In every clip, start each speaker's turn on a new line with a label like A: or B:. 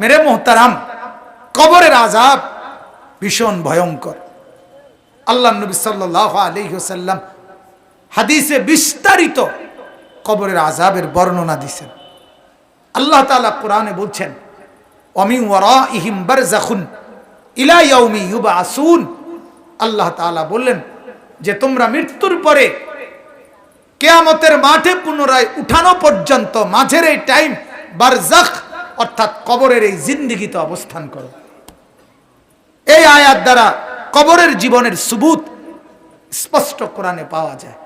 A: মেরে মোহতারাম, কবরের আজাব ভীষণ ভয়ঙ্কর। আল্লাহ নবী সাল্লাহ আলহিহসাল্লাম হাদিসে বিস্তারিত কবরের আজাবের বর্ণনা দিছেন। আল্লাহ তাআলা কোরআনে বলছেন অমি ইয়াউমি ইউবাসুন। আল্লাহ তাআলা বললেন, যে তোমরা মৃত্যুর পরে কেয়ামতের মাঠে পুনরায় উঠানো পর্যন্ত মাঝের এই টাইম বারজাখ অর্থাৎ কবরের এই জিন্দিগিতে অবস্থান করো। এই আয়াত দ্বারা কবরের জীবনের সুবুত স্পষ্ট কোরআনে পাওয়া যায়।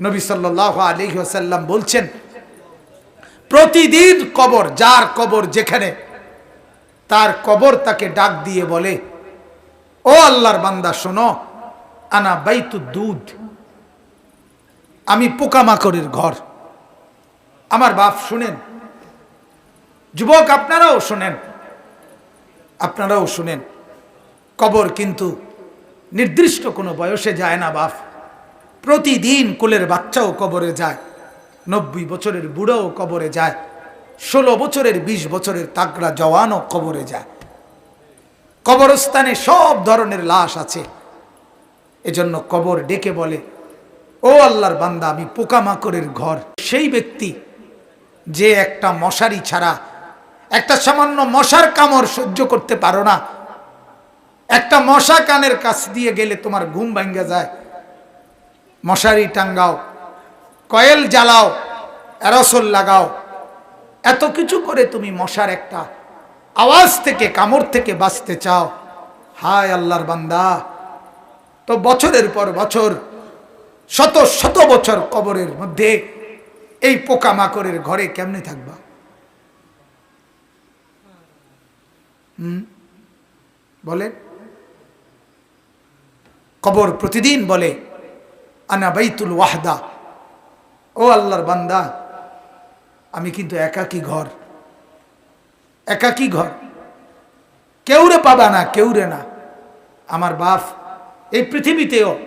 A: নবী সাল্লাহ আলী বলছেন, প্রতিদিন কবর, যার কবর যেখানে, তার কবর তাকে ডাক দিয়ে বলে, ও আল্লাহর বান্দা, শোনো, আনা বাইতু দুধ। আমি পোকামাকড়ের ঘর। আমার বাপ শুনেন যুবক, আপনারাও শোনেন। আপনারাও শোনেন। কবর কিন্তু নির্দিষ্ট কোনো বয়সে যায় না, বাপ। প্রতিদিন কোলের বাচ্চাও কবরে যায়। নব্বই বছরের বুড়োও কবরে যায়। ষোলো বছরের ২০ বছরের তাকড়া জওয়ানও কবরে যায়। কবরস্থানে সব ধরনের লাশ আছে। এজন্য কবর ডেকে বলে, ও আল্লাহর বান্দা, আমি পোকামাকড়ের ঘর। সেই ব্যক্তি যে একটা মশারি ছাড়া একটা সামান্য মশার কামড় সহ্য করতে পারো না। একটা মশা কানের কাছ দিয়ে গেলে তোমার ঘুম ভাঙ্গা যায়। মশারি টাঙ্গাও, কয়েল জ্বালাও, অ্যারসল লাগাও। এত কিছু করে তুমি মশার একটা আওয়াজ থেকে, কামড় থেকে বাঁচতে চাও। হায় আল্লাহর বান্দা। তো বছরের পর বছর, শত শত বছর কবরের মধ্যে এই পোকামাকড়ের ঘরে কেমনে থাকবা? হুম? বলেন কবর প্রতিদিন বলে, আনা বাইতুল ওয়াহদা। ও আল্লাহর বান্দা, আমি কিন্তু একাকী ঘর। একাকী ঘর। কেউরে পাবা না, কেউরে না। আমার বাপ এই পৃথিবীতেও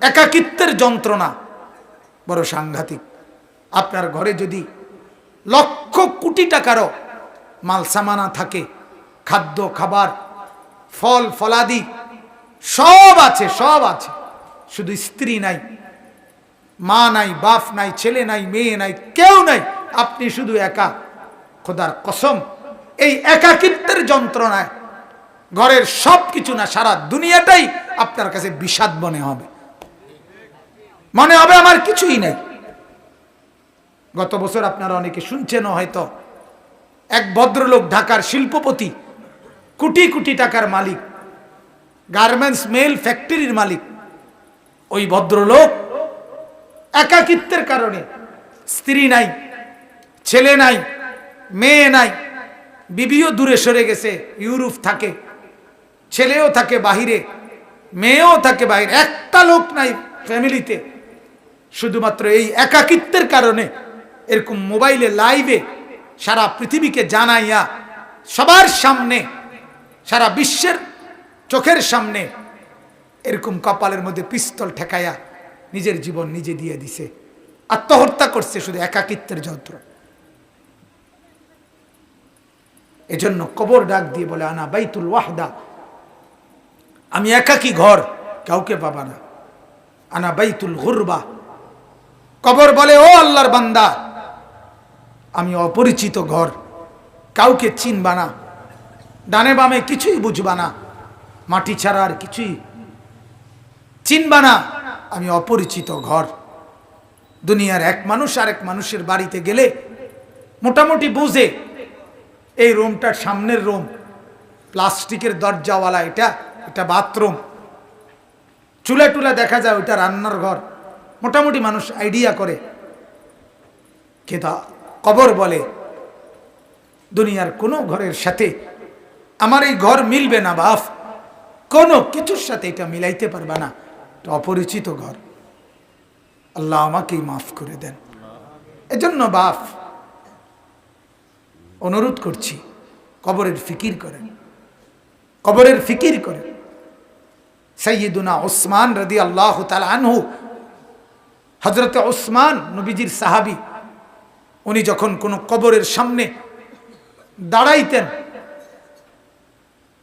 A: একাকিত্বের যন্ত্রণা বড় সাংঘাতিক। আপনার ঘরে যদি লক্ষ কোটি টাকারও মাল সামানা থাকে খাদ্য, খাবার, ফল, ফলাদি, সব আছে সব আছে। শুধু স্ত্রী নাই, মা নাই, বাপ নাই, ছেলে নাই, মেয়ে নাই, কেউ নাই। আপনি শুধু একা। খোদার কসম, এই একাকিত্বের যন্ত্রণায় ঘরের সব কিছু না, সারা দুনিয়াটাই আপনার কাছে বিষাদ মনে হবে। মনে হবে আমার কিছুই নেই। গত বছর আপনারা অনেকে শুনছেন হয়তো। এক ভদ্রলোক ঢাকার শিল্পপতি কোটি কোটি টাকার মালিক গার্মেন্টস মেল ফ্যাক্টরির মালিক। ওই ভদ্রলোক একাকিত্বের কারণে স্ত্রী নাই, ছেলে নাই, মেয়ে নাই, বিবিও দূরে সরে গেছে, ইউরোপ থাকে, ছেলেও থাকে বাহিরে, মেয়েও থাকে বাহিরে, একটা লোক নাই ফ্যামিলিতে। শুধুমাত্র এই একাকিত্বের কারণে এরকম মোবাইলে, লাইভে সারা পৃথিবীকে জানাইয়া সবার সামনে সারা বিশ্বের চোখের সামনে এরকম কপালের মধ্যে পিস্তল ঠেকাইয়া নিজের জীবন নিজে দিয়ে দিছে। আত্মহত্যা করছে শুধু একাকিত্বের যন্ত্র। এজন্য কবর ডাক দিয়ে বলে, আনা বাইতুল ওয়াহদা। আমি একাকি ঘর, কাউকে পাবা না। আনা বাইতুল গুরবা। কবর বলে, ও আল্লাহর বান্দা, আমি অপরিচিত ঘর, কাউকে চিনবা না। ডানে বামে কিছুই বুঝবা না। মাটি ছাড়া আর কিছুই চিনবা না। আমি অপরিচিত ঘর। দুনিয়ার এক মানুষ আর এক মানুষের বাড়িতে গেলে মোটামুটি বুঝে এই রুমটার সামনের রুম। প্লাস্টিকের দরজাওয়ালা এটা এটা বাথরুম। চুলা টুলা দেখা যায় ওইটা রান্নার ঘর। মোটামুটি মানুষ আইডিয়া করে। কেতা কবর বলে, দুনিয়ার কোনো ঘরের সাথে আমার এই ঘর মিলবে না বাফ কোনো কিছুর সাথে এটা মিলাইতে পারবে না। এটা অপরিচিত ঘর। আল্লাহ আমাকেই মাফ করে দেন। এজন্য বাফ অনুরোধ করছি, কবরের ফিকির করেন। কবরের ফিকির করেন। সৈয়দুনা ওসমান রদি আল্লাহ আনহু হজরত ওসমান নবীজির সাহাবি, উনি যখন কোনো কবরের সামনে দাঁড়াইতেন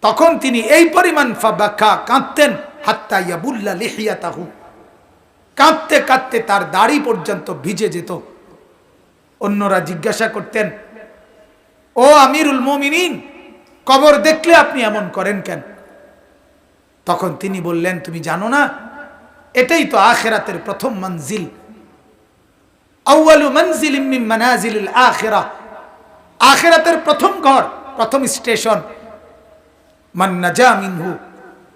A: তখন তিনি এই পরিমাণ ফাবাকা কাঁদতেন, হাত্তা ইয়াবুল্লা লিহিয়া তাহু কাঁদতে কাঁদতে তার দাড়ি পর্যন্ত ভিজে যেত। অন্যরা জিজ্ঞাসা করতেন, ও আমিরুল মোমিনিন, কবর দেখলে আপনি এমন করেন কেন? তখন তিনি বললেন, তুমি জানো না, এটাই তো আখেরাতের প্রথম মঞ্জিল। আউয়ালু মঞ্জিল মিন মানাজিলিল আখিরা। আখেরাতের প্রথম ঘর, প্রথম স্টেশন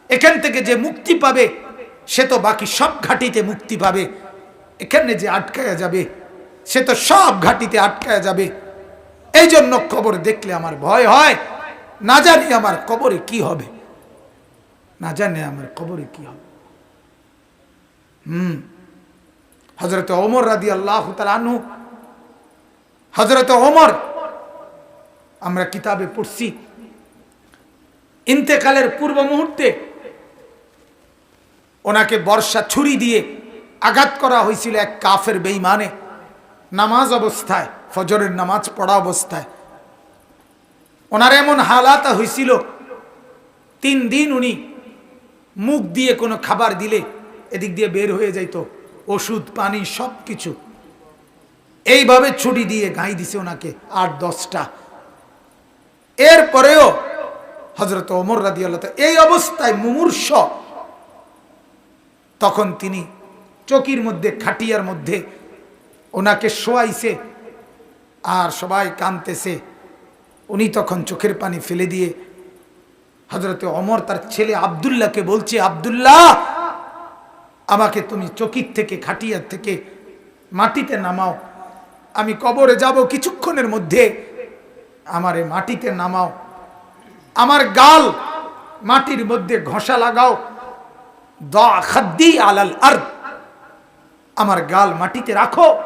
A: এখান থেকে যে মুক্তি পাবে, সে তো বাকি সব ঘাটিতে মুক্তি পাবে। এখানে যে আটকায়া যাবে, সে তো সব ঘাটিতে আটকায়া যাবে। এই জন্য কবর দেখলে আমার ভয় হয়। না জানি আমার কবরে কি হবে। না জানি আমার কবরে কি হবে। হুম। হজরত ওমর রাদি আল্লাহ তালু হজরত ওমর, আমরা কিতাবে পড়ছি। ইন্তেকালের পূর্ব মুহূর্তে ওনাকে বর্ষা ছুরি দিয়ে আঘাত করা হয়েছিল এক কাফের বেইমানে নামাজ অবস্থায়, ফজরের নামাজ পড়া অবস্থায়। ওনার এমন হালাত হয়েছিল, তিন দিন উনি মুখ দিয়ে কোনো খাবার দিলে এদিক দিয়ে বের হয়ে যাইত, ওষুধ, পানি সব কিছু এইভাবে ছুটি দিয়ে গাই দিছে ওনাকে আট, দশটা। এরপরেও হজরত ওমর রাদি আল্লাহ এই অবস্থায় মুমূর্ষ। তখন তিনি চকির মধ্যে, খাটিয়ার মধ্যে ওনাকে শোয়াইছে আর সবাই কানতেছে উনি তখন চোখের পানি ফেলে দিয়ে হজরতে অমর তার ছেলে আবদুল্লাহকে বলছে, আবদুল্লাহ, আমাকে তুমি চকির থেকে, খাটিয়ার থেকে মাটিতে নামাও। আমি কবরে যাব, কিছুক্ষণের মধ্যে আমারে মাটিতে নামাও। আমার গাল মাটির মধ্যে ঘষা লাগাও। খাদ্দি আলাল আর আমার গাল মাটিতে রাখো।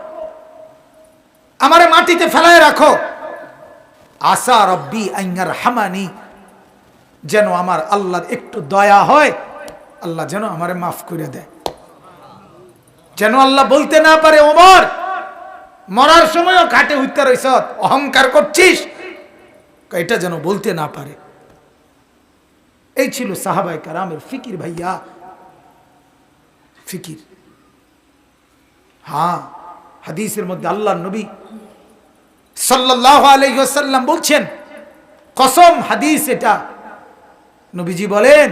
A: আমারে মাটিতে ফেলায় রাখো। আসা রব্বি আইঙ্গার হামানি। যেন আমার আল্লাহ একটু দয়া হয়, আল্লাহ যেন আমারে মাফ করে দেয়। যেন আল্লাহ বলতে না পারে, ওমর, মরার সময়ও খাটে উঠতে রইস অহংকার করছিস। এটা যেন বলতে না পারে। এই ছিল সাহাবাই কারামের ফিকির ভাইয়া। ফিকির। হ্যাঁ হাদিসের মধ্যে আল্লাহ নবী সাল্লাহ আলহ্লাম বলছেন, কসম হাদিস এটা। নবীজি বলেন,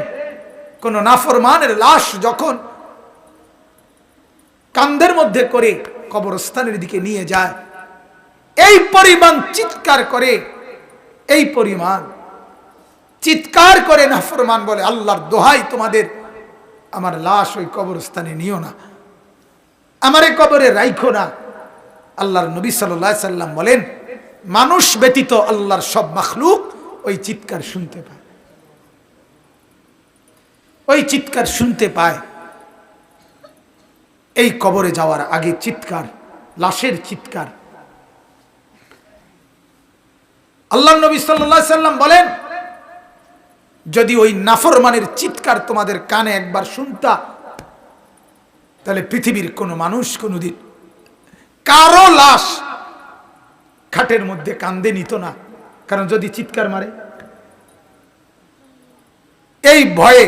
A: কোন নাফরমানের লাশ যখন কান্দের মধ্যে করে কবরস্থানের দিকে নিয়ে যায়, এই পরিমাণ চিৎকার করে, এই পরিমাণ চিৎকার করে নাফরমান বলে, আল্লাহর দোহাই তোমাদের। আমার লাশ ওই কবরস্থানে নিও না। আমার কবরে রাইখো না। আল্লাহর নবী সাল্লাহ সাল্লাম বলেন, মানুষ ব্যতীত আল্লাহর সব মখলুক ওই চিৎকার শুনতে পায়। ওই চিৎকার শুনতে পায়। এই কবরে যাওয়ার আগে চিৎকার, লাশের চিৎকার। আল্লাহ নবী সাল্লাহ সাল্লাম বলেন যদি ওই নাফরমানের চিৎকার তোমাদের কানে একবার শুনতা, তাহলে পৃথিবীর কোনো মানুষ কোনোদিন কারও লাশ খাটের মধ্যে কান্দে নিত না। কারণ যদি চিৎকার মারে, এই ভয়ে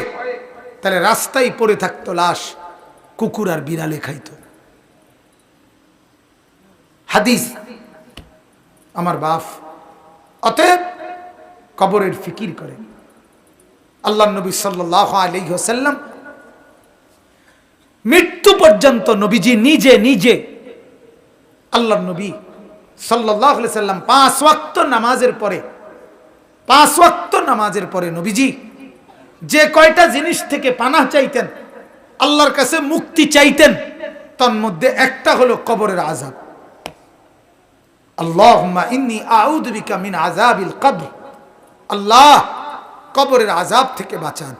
A: তাহলে রাস্তায় পড়ে থাকতো লাশ, কুকুর আর বিড়ালে খাইত। হাদিস আমার বাপ অতএব কবরের ফিকির করেন আল্লাহ নবী সাল্লাহ আলহ্লাম মৃত্যু পর্যন্ত নবীজি নিজে নিজে আল্লাহ নবী সাল্লাহ সাল্লাম পাঁচ ওয়াক্ত নামাজের পরে, পাঁচ ওয়াক্ত নামাজের পরে নবীজি যে কয়টা জিনিস থেকে পানা চাইতেন, আল্লাহর কাছে মুক্তি চাইতেন, তার মধ্যে একটা হলো কবরের আজাব আল্লাহ ইন্নি মিন আজাবিল কবর। আল্লাহ কবরের আজাব থেকে বাঁচান।